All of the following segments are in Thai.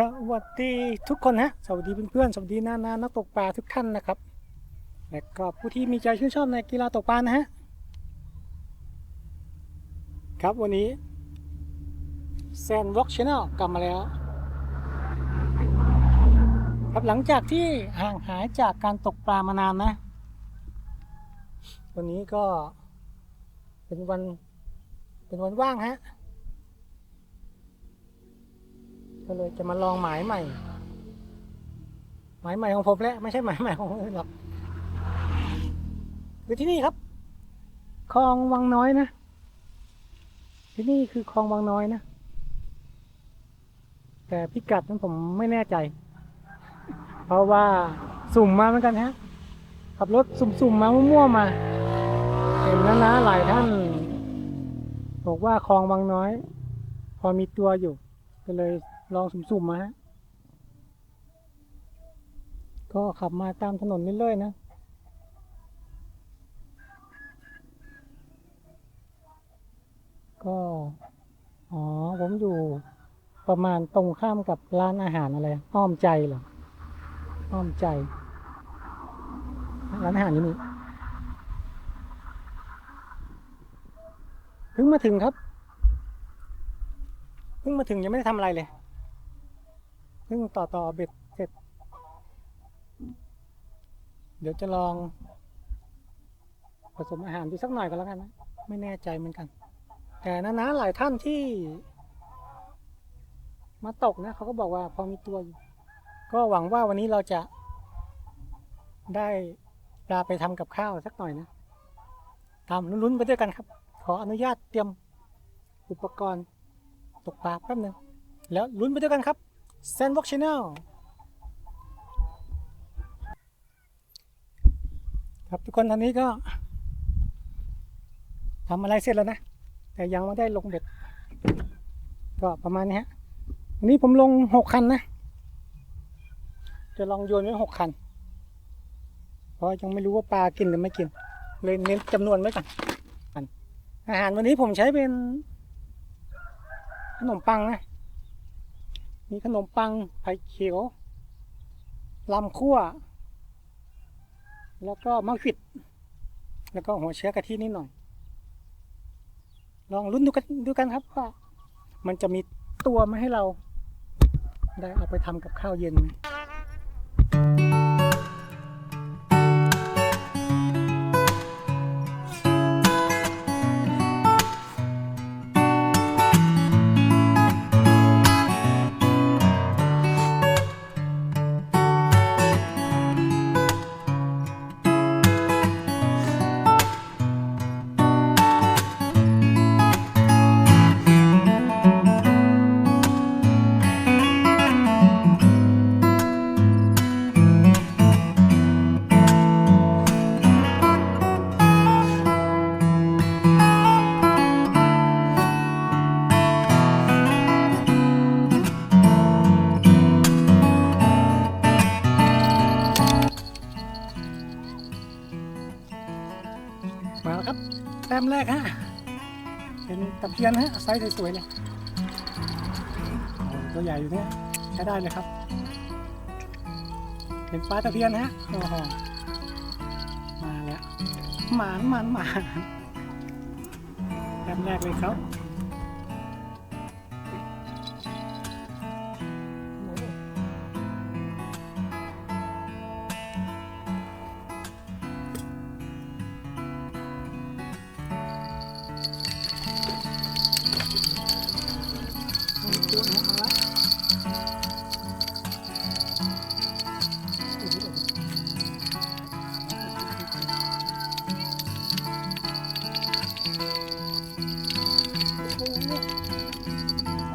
สวัสดีทุกคนนะสวัสดีเพื่อนๆสวัสดีนานานักตกปลาทุกท่านนะครับและก็ผู้ที่มีใจชื่นชอบในกีฬาตกปลานะฮะครับวันนี้แซนวอล์กชแนลกลับมาแล้ว ครับหลังจากที่ห่างหายจากการตกปลามานานนะ วันนี้ก็เป็นวันเป็นวันว่างฮะ ก็เลยจะมาลองหมายใหม่ หมายใหม่ของผมแหละไม่ใช่หมายใหม่ของคนอื่นหรอกคือที่นี่ครับคลองวังน้อยนะที่นี่คือคลองวังน้อยนะแต่พิกัดนั้นผมไม่แน่ใจ เพราะว่าสุ่มมาเหมือนกันฮะขับรถสุ่มๆมามั่วๆมา เห็นนะนะหลายท่าน บอกว่าคลองวังน้อย พอมีตัวอยู่ ก็เลย ลองสุ่มๆมาฮะก็ขับมาตามถนนเรื่อยๆนะ ก็ อ๋อ ผมอยู่ประมาณตรงข้ามกับร้านอาหารอะไร อ้อมใจเหรอ อ้อมใจ ร้านอาหารอยู่นี่เพิ่งมาถึงครับ เพิ่งมาถึงยังไม่ได้ทำอะไรเลย เพิ่งต่อต่อเบ็ดเสร็จ เดี๋ยวจะลอง ผสมอาหารดูสักหน่อยก็แล้วกันนะ ไม่แน่ใจเหมือนกัน แต่นะนะหลายท่านที่ มาตกนะเขาก็บอกว่าพอมีตัวอยู่ก็หวังว่าวันนี้เราจะได้ปลาไปทำกับข้าวสักหน่อยนะทำลุ้นๆไปด้วยกันครับ ขออนุญาตเตรียมอุปกรณ์ตกปลาแป๊บหนึงแล้วลุ้นไปด้วยกันครับ แซนบ็อกช n แนลครับทุกคนตอนนี้ก็ทำอะไรเสร็จแล้วนะ แต่ยังไม่ได้ลงเบ็ด ก็ประมาณนี้ฮะวันนี้ผมลงหกคันนะ จะลองโยนไว้หกคัน เพราะยังไม่รู้ว่าปลากินหรือไม่กิน เลยเน้นจำนวนไว้ก่อนอาหารวันนี้ผมใช้เป็นขนมปังนะ มีขนมปังไผ่เขียวลำคั่ว แล้วก็มะขิด แล้วก็หัวเชื้อกะทินิดหน่อย ลองลุ้นดูกันดูกันครับว่ามันจะมีตัวมาให้เรา ได้เอาไปทำกับข้าวเย็นไหม เพียนฮะไซส์สวยๆเลยตัวใหญ่อยู่เนี่ยใช้ได้เลยครับ เป็นปลาตะเพียนฮะโอ้โหมาแล้วหมานหมานหมานแต้มแรกเลยครับ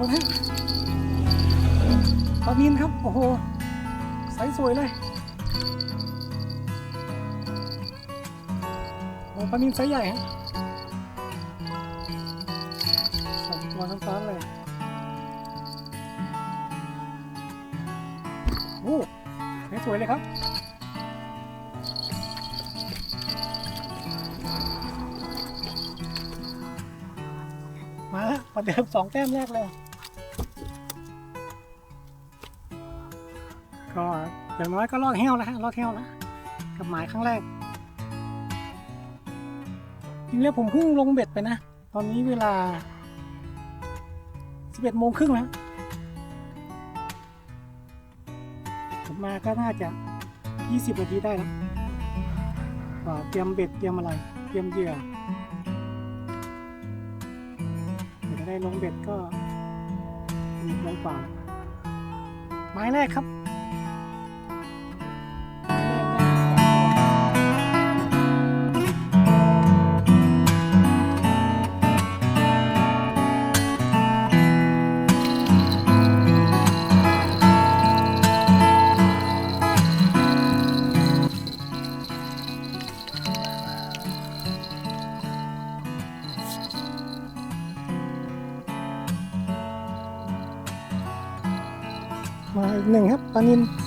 คนะปลานินครับ โอ้โหใสสวยเลยโอ้ปลานินไซส์ใหญ่ฮะสองตัวซ้อนๆเลยโอ้ไซส์สวยเลยครับมาแล้วประเดิมสองแต้มแรกเลย อย่างน้อยก็รอดแห้วแล้วฮะรอดแห้วแล้วกับหมายครั้งแรกจริงแล้วผมเพิ่งลงเบ็ดไปนะ ตอนนี้เวลา 11โมงครึ่งแล้วผมมาก็น่าจะ 20 นาทีได้แล้วเตรียมเบ็ดเตรียมอะไร เตรียมเหยื่อเดี๋ยวจะได้ลงเบ็ดก็มีลงกว่าไม้แรกครับ ห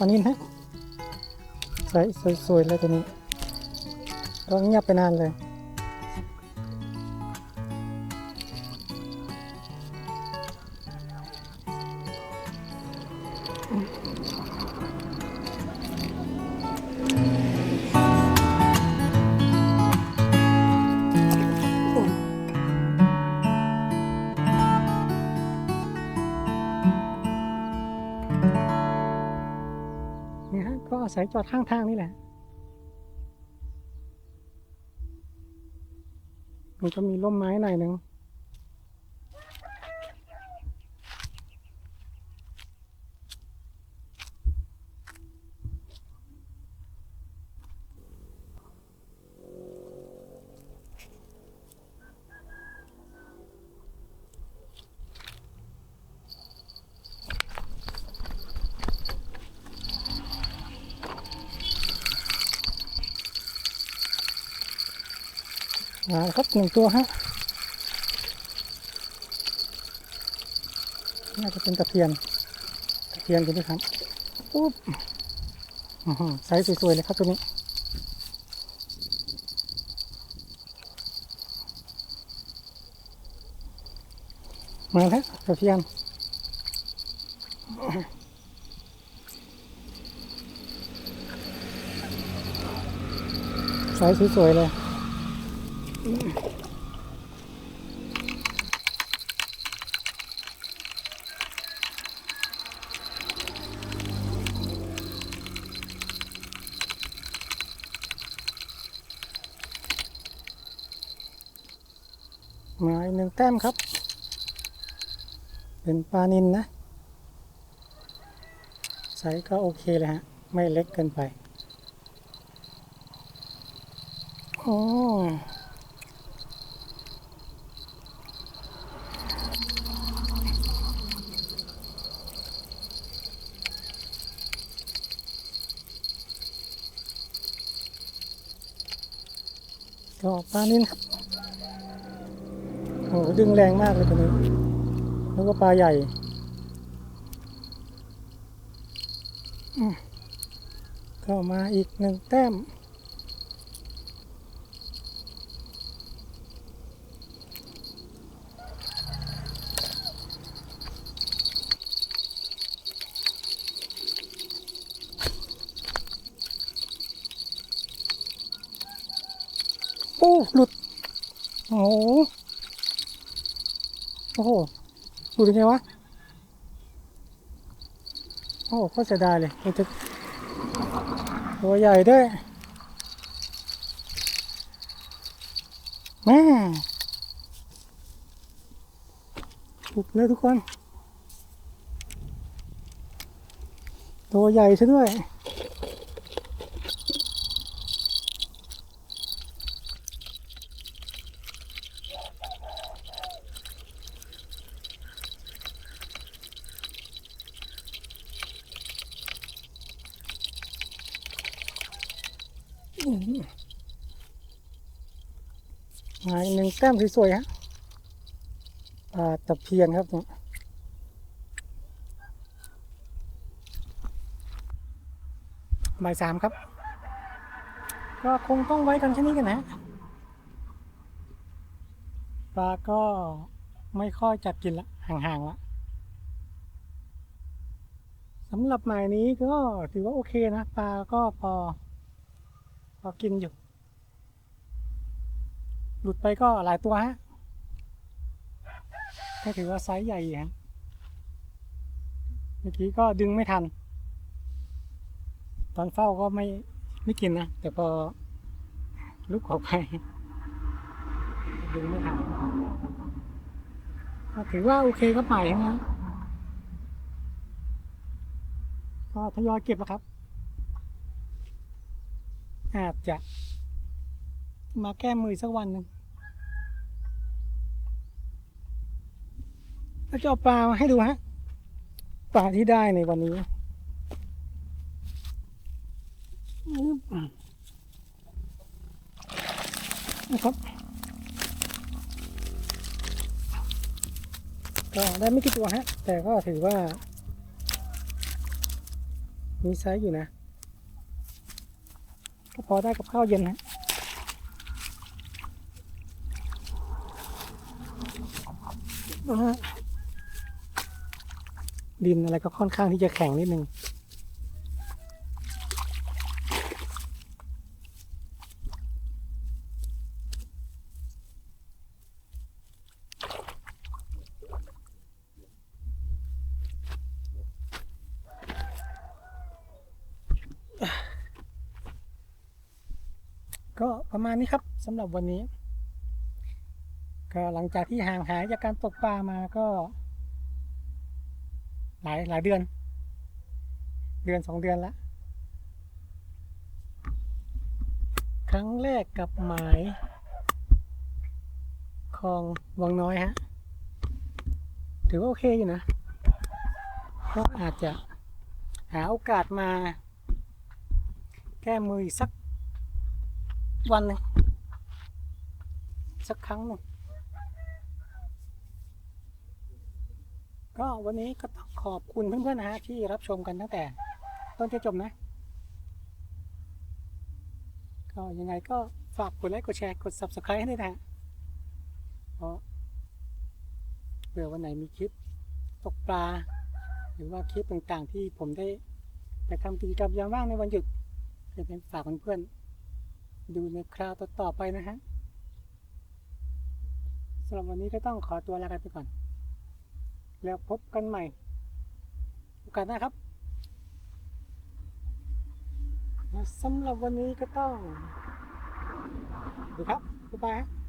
อันนนะครับปลานินฮะใสสวยๆเลยตัวนี้ก็เงียบไปนานเลย อาศัยจอดข้างทางนี่แหละ มันก็มีร่มไม้หน่อยหนึ่ง มาครับหนึ่งตัวฮะน่าจะเป็นตะเพียนตะเพียนตัวนี้ครับปุ๊บอือหือไซส์สวยๆเลยครับตัวนี้มาแล้วตะเพียนไซส์สวยๆเลย มาอีกหนึ่งแต้มครับ เป็นปลานินนะไซส์ก็โอเคเลยฮะ ไม่เล็กเกินไป โอ้ก็ ปลานินครับโอ้โหดึงแรงมากเลยตัวนี้แล้วก็ปลาใหญ่ก็มาอีกหนึ่งแต้ม หลุด โอ้โหโอ้โหหลุดยังไงวะ โอ้โหเสียดายเลยตัวตัวใหญ่ด้วยแม่หลุดเลยทุกคน ตัวใหญ่ซะด้วย มาอีกหนึ่งแต้มสวยๆฮะปลาตะเพียนครับเนี่ยบ่ายสามครับ ก็คงต้องไว้กันแค่นี้กันนะปลาก็ไม่ค่อยจัดกินละ ห่างๆละสำหรับหมายนี้ก็ถือว่าโอเคนะ ปลาก็พอ พอกินอยู่ หลุดไปก็หลายตัวฮะก็ถือว่าไซส์ใหญ่อยู่ฮะเมื่อกี้ก็ดึงไม่ทัน ตอนเฝ้าก็ไม่ไม่กินนะ แต่พอลุกออกไป ดึงไม่ทันก็ถือว่าโอเคครับใหม่นะก็ทยอยเก็บแล้วครับ อาจจะ มาแก้มือสักวันหนึ่งแล้วจะเอาปลามาให้ดูฮะ ปลาที่ได้ในวันนี้ นะครับ ก็ได้ไม่กี่ตัวฮะ แต่ก็ถือว่า มีไซส์อยู่นะ ก็พอได้กับข้าวเย็นนะดินอะไรก็ค่อนข้างที่จะแข็งนิดนึง ก็ ประมาณนี้ครับสำหรับวันนี้ ก็หลังจากที่ห่างหายจากการตกปลามาก็ หลายหลายเดือน เดือนสองเดือนละครั้งแรกกับหมายคลองวังน้อยฮะ ถือว่าโอเคอยู่นะก็อาจจะหาโอกาสมา แก้มืออีกสัก วันหนึ่งสักครั้งหนึ่งก็วันนี้ก็ต้องขอบคุณเพื่อนๆนะฮะที่รับชมกันตั้งแต่ ต้นจนจบนะ ก็ยังไงก็ฝากกดไลค์กดแชร์กด subscribe ให้ด้วยนะฮะเพราะเผื่อวันไหนมีคลิปตกปลา หรือว่าคลิปต่างๆที่ผมได้ไปทำกิจกรรมยามว่างในวันหยุดจะเป็นฝากเพื่อนๆ ดูในคราวต่อๆไปนะฮะสำหรับวันนี้ก็ต้องขอตัวลากันไปก่อน แล้วพบกันใหม่โอกาสหน้าครับสำหรับวันนี้ก็ต้องดูครับบ๊ายบาย